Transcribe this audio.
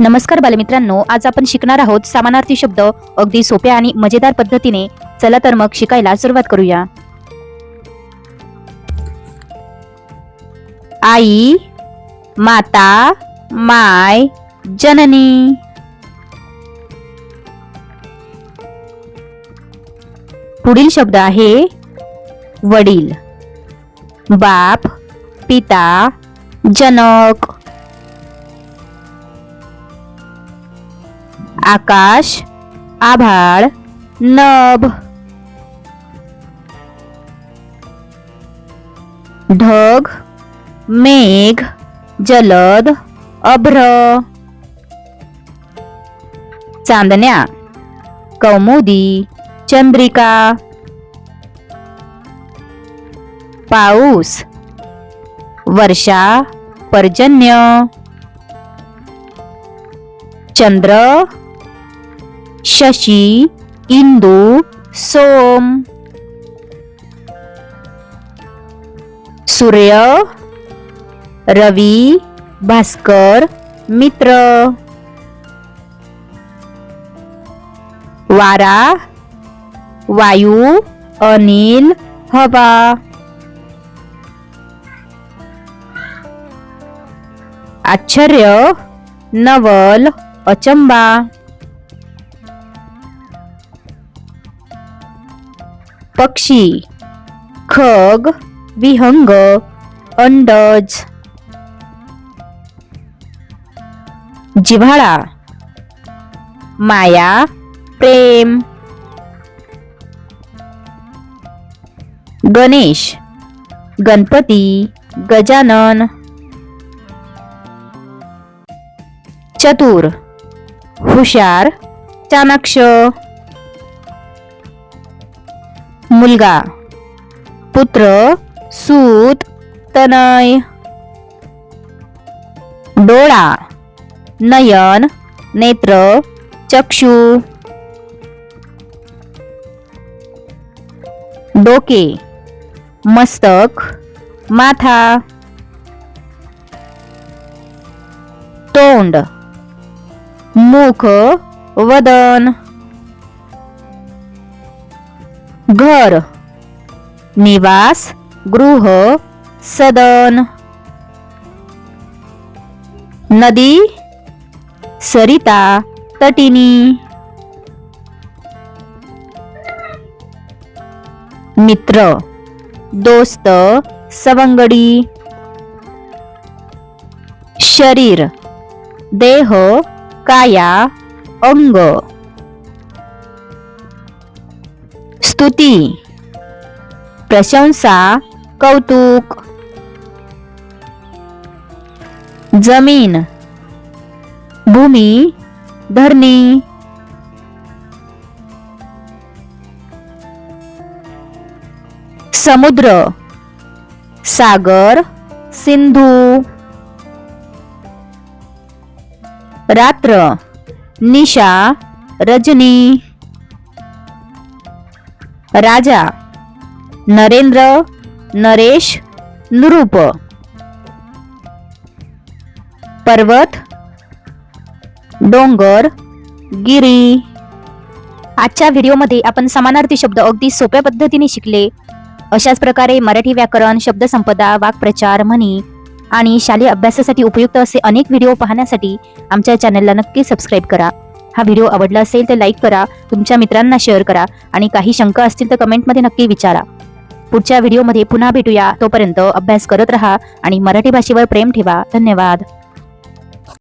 नमस्कार बालमित्रांनो आज आपण शिकणार आहोत समानार्थी शब्द अगदी सोप्या आणि मजेदार पद्धतीने. चला तर मग शिकायला सुरुवात करूया. आई माता माय जननी. पुढील शब्द आहे वडील. बाप पिता जनक. आकाश आभाळ नभ. ढग मेघ जलद अभ्र. चांदण्या कौमुदी चंद्रिका. पाऊस वर्षा पर्जन्य. चंद्र शशी इंदू सोम। सूर्य रवि भास्कर मित्र। वारा वायू अनिल हवा। आश्चर्य नवल अचंबा। पक्षी खग विहंग अंडज जिव्हाळा माया प्रेम गणेश गणपती गजानन चतुर हुशार चाणाक्ष मुलगा. पुत्र सूत तनय. डोळा नयन नेत्र चक्षु. डोके मस्तक माथा. तोंड मुख वदन. घर निवास गृह सदन नदी सरिता तटिनी मित्र दोस्त सवंगडी शरीर देह काया अंग. स्तुती. प्रशंसा कौतुक. जमीन. भूमी धरणी. समुद्र. सागर सिंधू. रात्र. निशा रजनी. राजा नरेंद्र नरेश नृप. पर्वत डोंगर गिरी. आजच्या व्हिडिओमध्ये आपण समानार्थी शब्द अगदी सोप्या पद्धतीने शिकले. अशाच प्रकारे मराठी व्याकरण शब्दसंपदा वाक्प्रचार म्हणी आणि शालेय अभ्यासासाठी उपयुक्त असे अनेक व्हिडिओ पाहण्यासाठी आमच्या चॅनलला नक्की सबस्क्राईब करा. हा व्हिडिओ आवडला असेल तर लाईक करा तुमच्या मित्रांना शेअर करा आणि काही शंका असतील तर कमेंटमध्ये नक्की विचारा. पुढच्या व्हिडिओमध्ये पुन्हा भेटूया. तोपर्यंत अभ्यास करत रहा आणि मराठी भाषेवर प्रेम ठेवा. धन्यवाद.